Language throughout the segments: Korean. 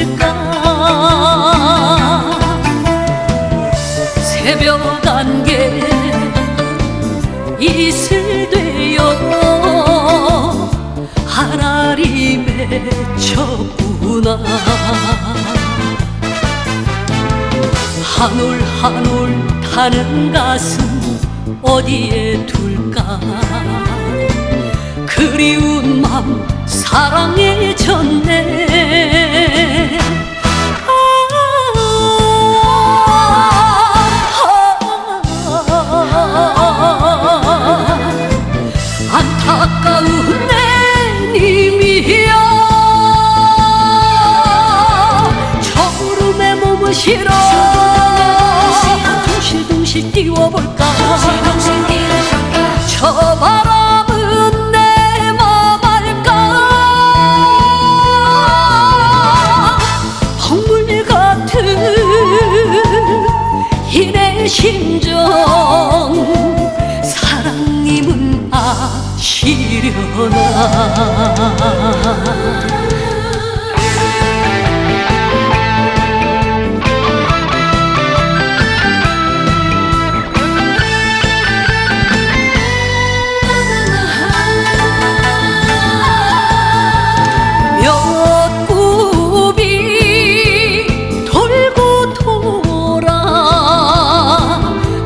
있을까? 새벽 안개 이슬 되어 하나리 맺혔구나? 한올 한올 타는 가슴 어디에 둘까? 그리운 맘 사랑해져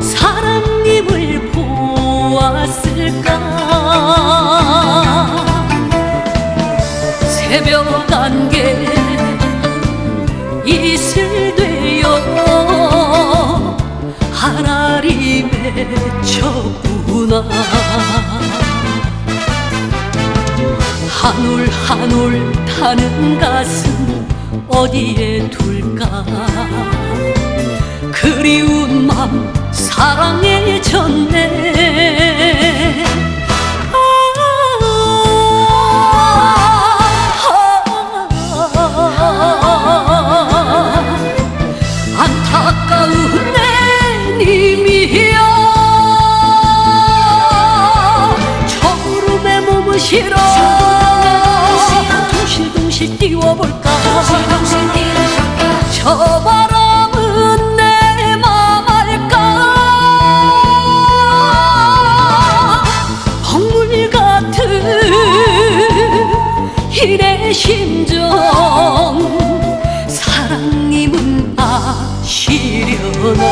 사랑님을 보았을까 이슬 되어 하나리 맺혔구나. 한올 한올 타는 가슴 어디에 둘까? 그리운 맘 사랑해졌네 띄워볼까? 저 바람은 내 맘 알까? 흙물 같은 이내 심정 사랑님은 아시려나